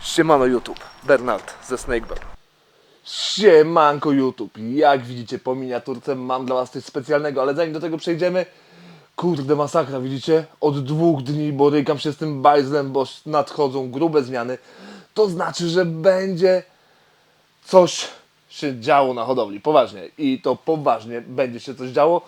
Siemano YouTube, Bernard ze Snakebar. Siemanko YouTube, jak widzicie po miniaturce mam dla was coś specjalnego, ale zanim do tego przejdziemy, kurde masakra, widzicie? Od dwóch dni borykam się z tym bajzlem, bo nadchodzą grube zmiany. To znaczy, że będzie coś się działo na hodowli, poważnie. I to poważnie będzie się coś działo,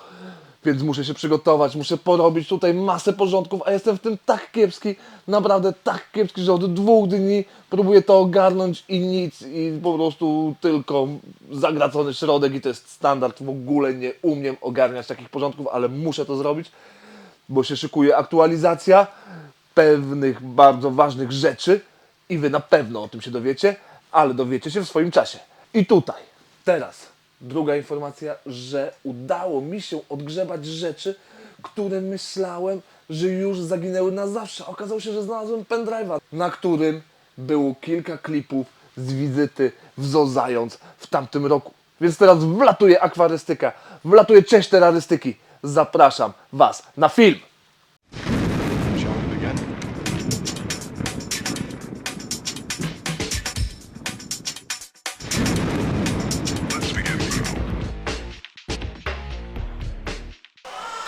więc muszę się przygotować, muszę porobić tutaj masę porządków, a jestem w tym tak kiepski, naprawdę tak kiepski, że od dwóch dni próbuję to ogarnąć i nic, i po prostu tylko zagracony środek i to jest standard, w ogóle nie umiem ogarniać takich porządków, ale muszę to zrobić, bo się szykuje aktualizacja pewnych bardzo ważnych rzeczy i wy na pewno o tym się dowiecie, ale dowiecie się w swoim czasie. I tutaj, teraz, druga informacja, że udało mi się odgrzebać rzeczy, które myślałem, że już zaginęły na zawsze. Okazało się, że znalazłem pendrive'a, na którym było kilka klipów z wizyty w Zoo Zając w tamtym roku. Więc teraz wlatuje akwarystyka, wlatuje część terrorystyki. Zapraszam Was na film!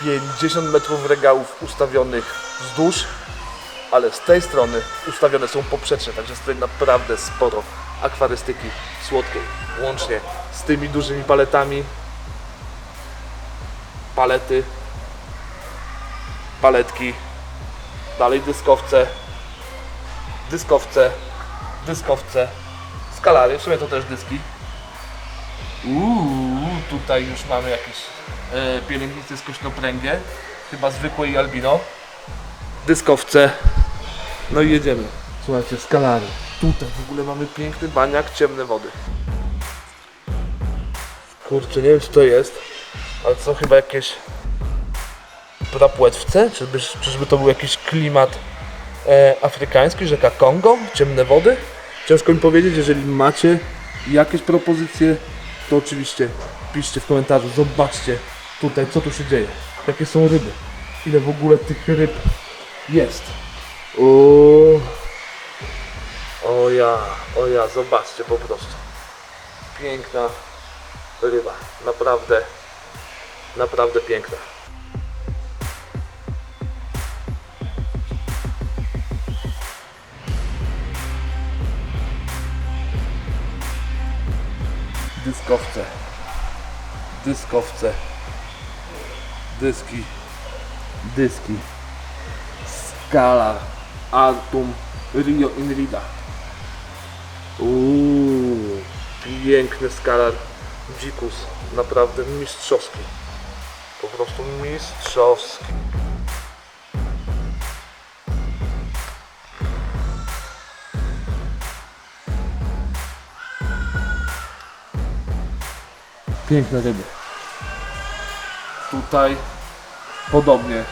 50 metrów regałów ustawionych wzdłuż, ale z tej strony ustawione są poprzeczne, także jest tutaj naprawdę sporo akwarystyki słodkiej. Łącznie z tymi dużymi paletami, palety, paletki, dalej dyskowce, dyskowce, dyskowce, skalary, w sumie to też dyski. Uuu, tutaj już mamy jakieś pielęgnicy z kośnopręgie, chyba zwykłe i albino. Dyskowce. No i jedziemy. Słuchajcie, skalary. Tutaj w ogóle mamy piękny baniak, ciemne wody. Kurczę, nie wiem co to jest, ale co chyba jakieś prapłetwce? Czyżby, czyżby to był jakiś klimat e, afrykański, rzeka Kongo, ciemne wody? Ciężko mi powiedzieć, jeżeli macie jakieś propozycje, to oczywiście piszcie w komentarzu, zobaczcie tutaj co tu się dzieje, jakie są ryby, ile w ogóle tych ryb jest. Uuu. O ja, o ja, zobaczcie po prostu. Piękna ryba, naprawdę, naprawdę piękna. dyskowce, dyskowce, dyski, dyski, Scala, Altum, Rio Inrida. Uuu, piękny skalar dzikus, naprawdę mistrzowski. Po prostu mistrzowski. Piękne ryby. Tutaj podobnie.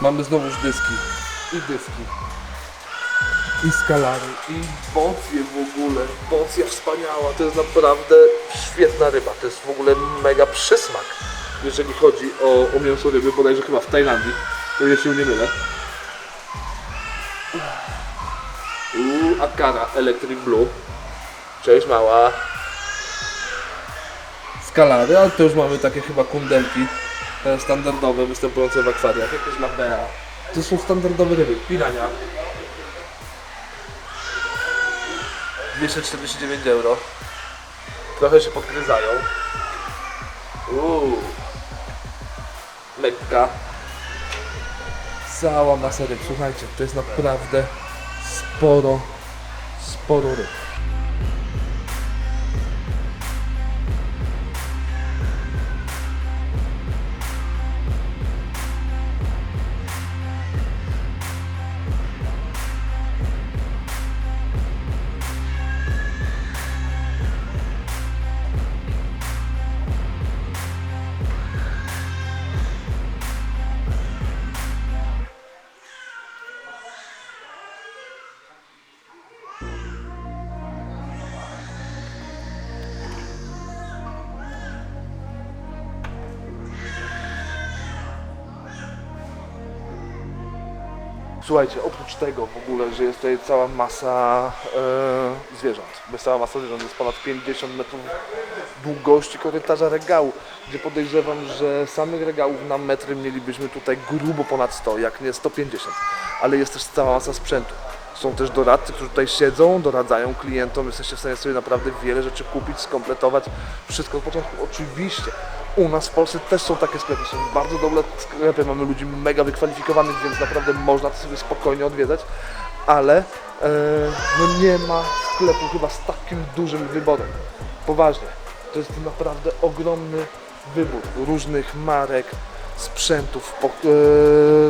Mamy znowuż dyski. I dyski. I skalary. I bocje w ogóle. Bocja wspaniała. To jest naprawdę świetna ryba. To jest w ogóle mega przysmak. Jeżeli chodzi o, o mięso ryby, bodajże chyba w Tajlandii. O ile się nie mylę. Uuu, Akara Electric Blue. Cześć mała skalary, ale to już mamy takie chyba kundelki e, standardowe, występujące w akwariach, jakieś labea. To są standardowe ryby, pirania. 249 euro. Trochę się podgryzają. Uuu. Lekka. Cała masa ryb. Słuchajcie, to jest naprawdę sporo, sporo ryb. Słuchajcie, oprócz tego w ogóle, że jest tutaj cała masa e, zwierząt, bo cała masa zwierząt, jest ponad 50 metrów długości korytarza regału, gdzie podejrzewam, że samych regałów na metry mielibyśmy tutaj grubo ponad 100, jak nie 150, ale jest też cała masa sprzętu. Są też doradcy, którzy tutaj siedzą, doradzają klientom, jesteście w stanie sobie naprawdę wiele rzeczy kupić, skompletować, wszystko od początku. Oczywiście u nas w Polsce też są takie sklepy, są bardzo dobre sklepy, mamy ludzi mega wykwalifikowanych, więc naprawdę można to sobie spokojnie odwiedzać, ale e, no nie ma sklepu chyba z takim dużym wyborem. Poważnie, to jest naprawdę ogromny wybór różnych marek, sprzętów, e,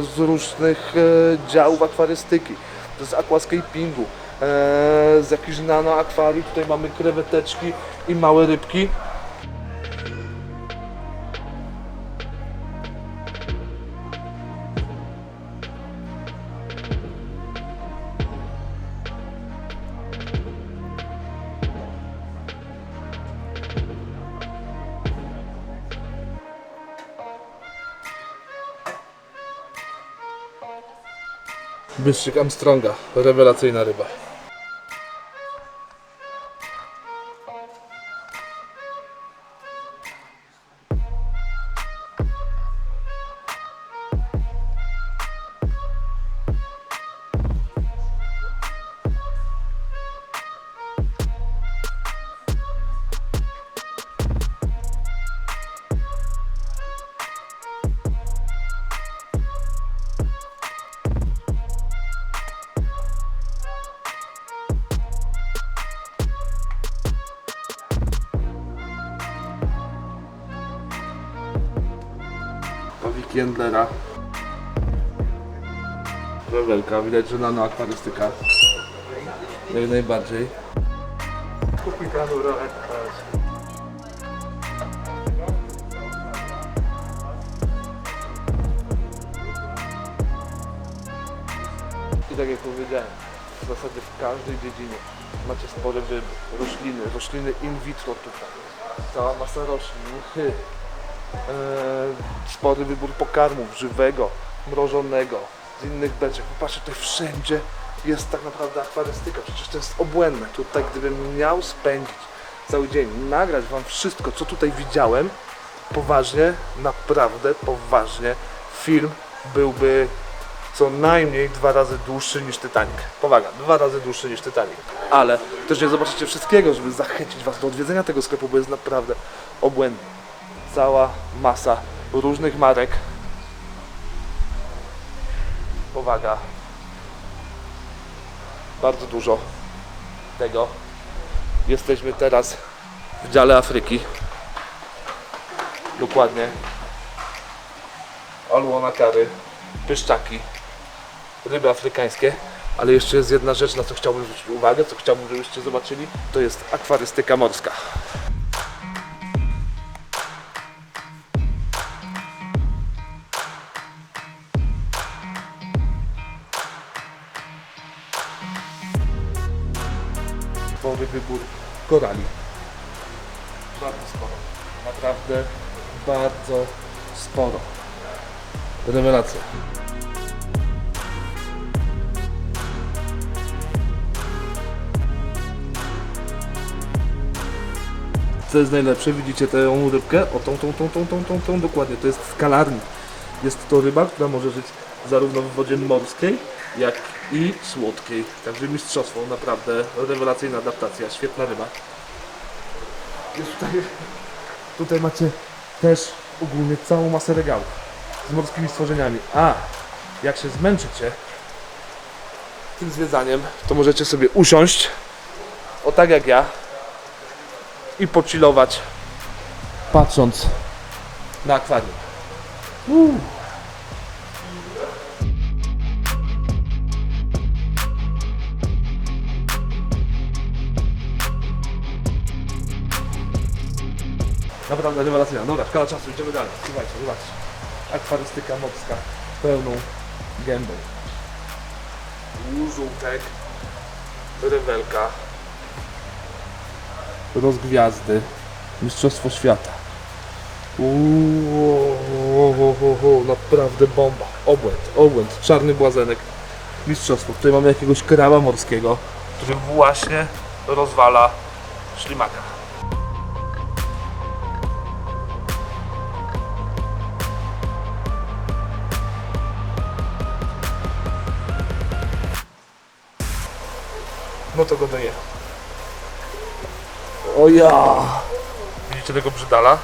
z różnych e, działów akwarystyki, z aquascapingu, e, z jakichś nano akwariów, tutaj mamy kreweteczki i małe rybki. Bystrzyk Armstronga, rewelacyjna ryba. Pawiki Endlera. Rewelka, widać, że nano akwarystyka. Jak najbardziej. Kupikanu I tak jak powiedziałem, w zasadzie w każdej dziedzinie macie spore wyby, rośliny, rośliny in vitro tutaj. Cała masa roślin, mchy, spory wybór pokarmów, żywego, mrożonego, z innych beczek. Popatrzcie, tutaj wszędzie jest tak naprawdę akwarystyka, przecież to jest obłędne. Tutaj gdybym miał spędzić cały dzień, nagrać Wam wszystko, co tutaj widziałem, poważnie, naprawdę poważnie, film byłby co najmniej dwa razy dłuższy niż Titanic. Powaga, dwa razy dłuższy niż Titanic. Ale też nie zobaczycie wszystkiego, żeby zachęcić Was do odwiedzenia tego sklepu, bo jest naprawdę obłędny cała masa różnych marek. Powaga. Bardzo dużo tego. Jesteśmy teraz w dziale Afryki. Dokładnie. Alłonakary, pyszczaki, ryby afrykańskie. Ale jeszcze jest jedna rzecz, na co chciałbym zwrócić uwagę, co chciałbym, żebyście zobaczyli. To jest akwarystyka morska. Wybór korali. Bardzo sporo. Naprawdę bardzo sporo. Rewelacja. Co jest najlepsze, widzicie tę rybkę? O tą, tą, tą, tą, tą, tą, tą, dokładnie. To jest skalarnik. Jest to ryba, która może żyć zarówno w wodzie morskiej, jak i słodkiej. Także mistrzostwo, naprawdę rewelacyjna adaptacja, świetna ryba. Jest tutaj, tutaj macie też ogólnie całą masę regałów z morskimi stworzeniami. A jak się zmęczycie tym zwiedzaniem, to możecie sobie usiąść, o tak jak ja, i pochillować, patrząc na akwarium. Uuu. Naprawdę rewelacyjna. Dobra, szkoda czasu, idziemy dalej. Słuchajcie, zobaczcie. Akwarystyka morska pełną gębą. Żółtek, rewelka, rozgwiazdy, mistrzostwo świata. Uuu, naprawdę bomba. Obłęd, obłęd, czarny błazenek. mistrzostwo. Tutaj mamy jakiegoś kraba morskiego, który właśnie rozwala ślimaka. No to go doje. O ja! Widzicie tego brzydala?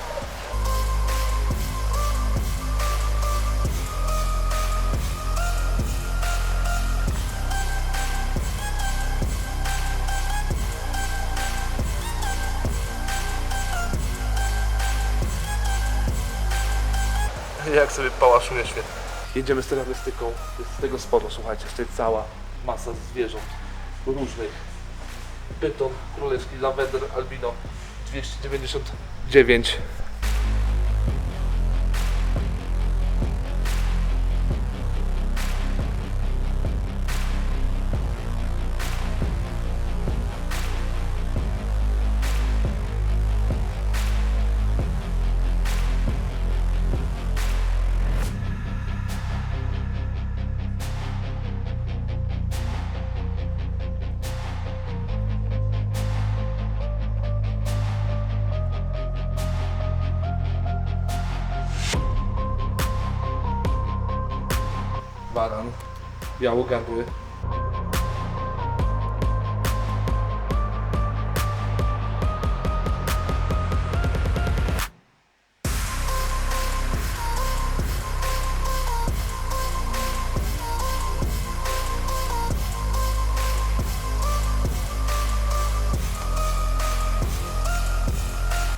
Jak sobie pałaszuje świetnie. Jedziemy z terrorystyką, jest tego sporo, słuchajcie, tutaj cała masa zwierząt różnych. Pyton królewski, lawender, albino 299. Baran, białogardły.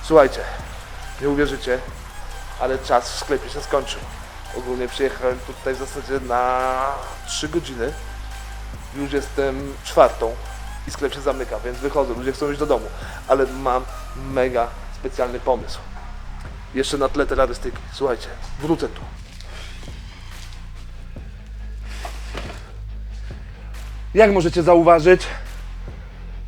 Słuchajcie, nie uwierzycie, ale czas w sklepie się skończył. Ogólnie przyjechałem tutaj w zasadzie na 3 godziny. Już jestem czwartą i sklep się zamyka, więc wychodzę, ludzie chcą iść do domu. Ale mam mega specjalny pomysł. Jeszcze na tle terrorystyki. Słuchajcie, wrócę tu. Jak możecie zauważyć,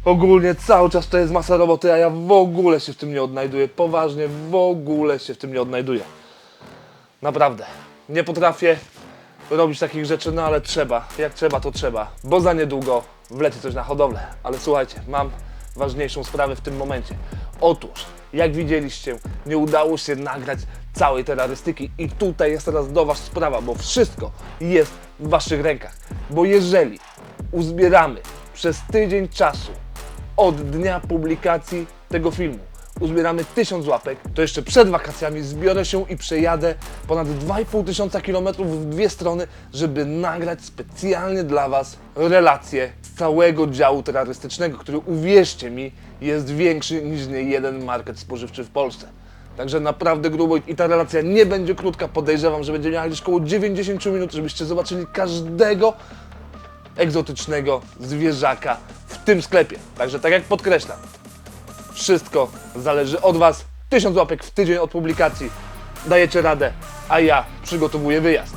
ogólnie cały czas to jest masa roboty, a ja w ogóle się w tym nie odnajduję. Poważnie, w ogóle się w tym nie odnajduję. Naprawdę. Nie potrafię robić takich rzeczy, no ale trzeba. Jak trzeba, to trzeba. Bo za niedługo wleci coś na hodowlę. Ale słuchajcie, mam ważniejszą sprawę w tym momencie. Otóż, jak widzieliście, nie udało się nagrać całej terrorystyki i tutaj jest teraz do Was sprawa, bo wszystko jest w Waszych rękach. Bo jeżeli uzbieramy przez tydzień czasu od dnia publikacji tego filmu uzbieramy tysiąc łapek, to jeszcze przed wakacjami zbiorę się i przejadę ponad 2,5 tysiąca kilometrów w dwie strony, żeby nagrać specjalnie dla Was relacje z całego działu terrorystycznego, który uwierzcie mi jest większy niż nie jeden market spożywczy w Polsce. Także naprawdę grubo i ta relacja nie będzie krótka, podejrzewam, że będzie miała gdzieś około 90 minut, żebyście zobaczyli każdego egzotycznego zwierzaka w tym sklepie. Także tak jak podkreślam, wszystko zależy od Was. Tysiąc łapek w tydzień od publikacji. Dajecie radę, a ja przygotowuję wyjazd.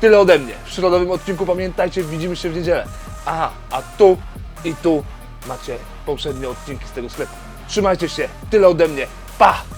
Tyle ode mnie. W środowym odcinku pamiętajcie, widzimy się w niedzielę. Aha, a tu i tu macie poprzednie odcinki z tego sklepu. Trzymajcie się, tyle ode mnie. Pa!